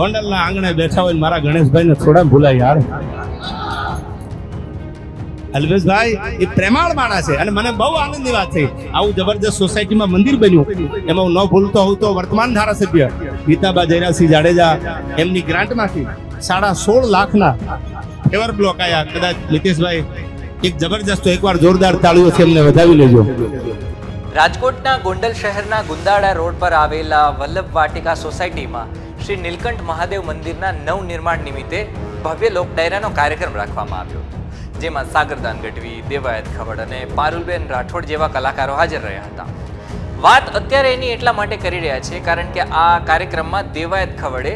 ગોંડલના આંગણે બેઠા હોય મારા ગણેશભાઈને થોડા ભૂલાય યાર. અલ્પેશભાઈ એ પ્રેમાળ માણસ છે અને મને બહુ આનંદની વાત થઈ આવું જબરજસ્ત સોસાયટીમાં મંદિર બન્યું. એમાં હું ન ભૂલતો હોઉં તો વર્તમાન ધારાસભ્ય ગીતાબા જયરાસિંહ જાડેજા એમની ગ્રાન્ટમાંથી સાડા સોળ લાખના ફેવર બ્લોક આયા. કદાચ નીતિશભાઈ એક જબરજસ્ત એકવાર જોરદાર તાળીઓથી એમને વધાવી લેજો. રાજકોટના ગોંડલ શહેરના ગુંદાળા રોડ પર આવેલા વલ્લભ વાટિકા સોસાયટીમાં શ્રી નીલકંઠ મહાદેવ મંદિરના નવનિર્માણ નિમિત્તે ભવ્ય લોક ડાયરાનો કાર્યક્રમ રાખવામાં આવ્યો. જેમાં સાગરદાન ગઢવી, દેવાયત ખવડ અને પારુલબેન રાઠોડ જેવા કલાકારો હાજર રહ્યા હતા. વાત અત્યારે એની એટલા માટે કરી રહ્યા છે કારણ કે આ કાર્યક્રમમાં દેવાયત ખવડે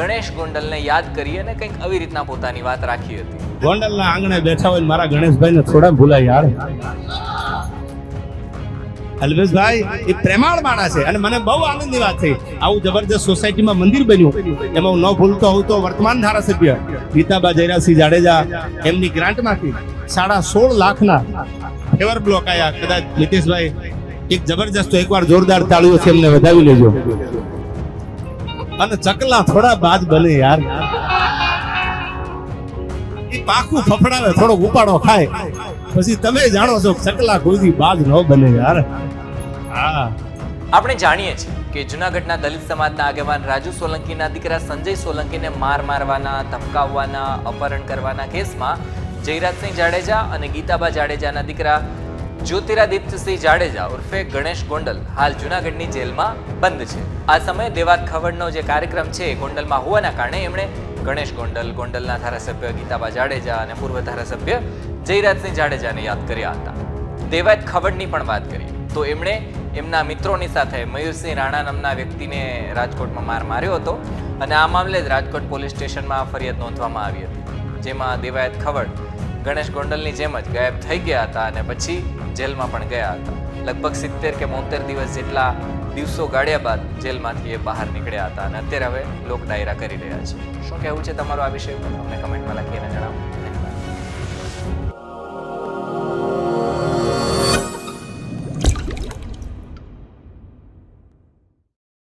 ગણેશ ગોંડલને યાદ કરી અને કંઈક આવી રીતના પોતાની વાત રાખી હતી. ગોંડલના આંગણે બેઠા હોય મારા ગણેશભાઈને થોડા ભૂલાય યાર. અલ્પેશભાઈ એ પ્રેમાળ માણસ છે અને મને બહુ આનંદની વાત થઈ. આવું જબરજસ્ત સોસાયટીમાં મંદિર બન્યું. એમાં હું ન ભૂલતો હોઉં તો વર્તમાન ધારાસભ્ય ગીતાબા જયરાસિંહ જાડેજા એમની ગ્રાન્ટમાંથી સાડા સોળ લાખના ફેવર બ્લોક આવ્યા કદાચ નીતિશભાઈ એક જબરજસ્ત એકવાર જોરદાર તાળીઓથી એમને વધાવી લેજો. અને ચકલા થોડા બાદ બને યાર. એ પાખું ફફડાવે થોડો ઉપાડો ખાય. પછી તમે જાણો છો ચકલા કોઈ બાજ ન બને યાર. હા. આપણે જાણીએ છીએ કે જૂનાગઢના દલિત સમાજના આગેવાન રાજુ સોલંકીના દીકરા સંજય સોલંકીને માર મારવાના, ધમકાવવાના, અપહરણ કરવાના કેસમાં જયરાજસિંહ જાડેજા અને ગીતાબા જાડેજાના દીકરા જ્યોતિરાદિત્યસિંહ જાડેજા ઉર્ફે ગણેશ ગોંડલ હાલ જૂનાગઢની જેલમાં બંધ છે. આ સમયે દેવાત ખવડનો જે કાર્યક્રમ છે ગોંડલમાં હોવાના કારણે એમણે ગણેશ ગોંડલ, ગોંડલના ધારાસભ્ય ગીતાબા જાડેજા અને પૂર્વ ધારાસભ્ય જયરાજસિંહ જાડેજાને યાદ કર્યા હતા. દેવાયત ખવડની પણ વાત કરી તો એમણે એમના મિત્રોની સાથે મયુરસિંહ રાણા નામના વ્યક્તિને રાજકોટમાં માર માર્યો હતો અને આ મામલે જ રાજકોટ પોલીસ સ્ટેશનમાં ફરિયાદ નોંધવામાં આવી હતી. જેમાં દેવાયત ખવડ, ગણેશ ગોંડલની જેમ જ ગાયબ થઈ ગયા હતા અને પછી જેલમાં પણ ગયા હતા. લગભગ સિત્તેર કે બોતેર દિવસ જેટલા દિવસો ગાળ્યા બાદ જેલમાંથી એ બહાર નીકળ્યા હતા અને અત્યારે હવે લોક ડાયરા કરી રહ્યા છે. શું કહેવું છે તમારું આ વિષય અમને કમેન્ટમાં લખીને જણાવો.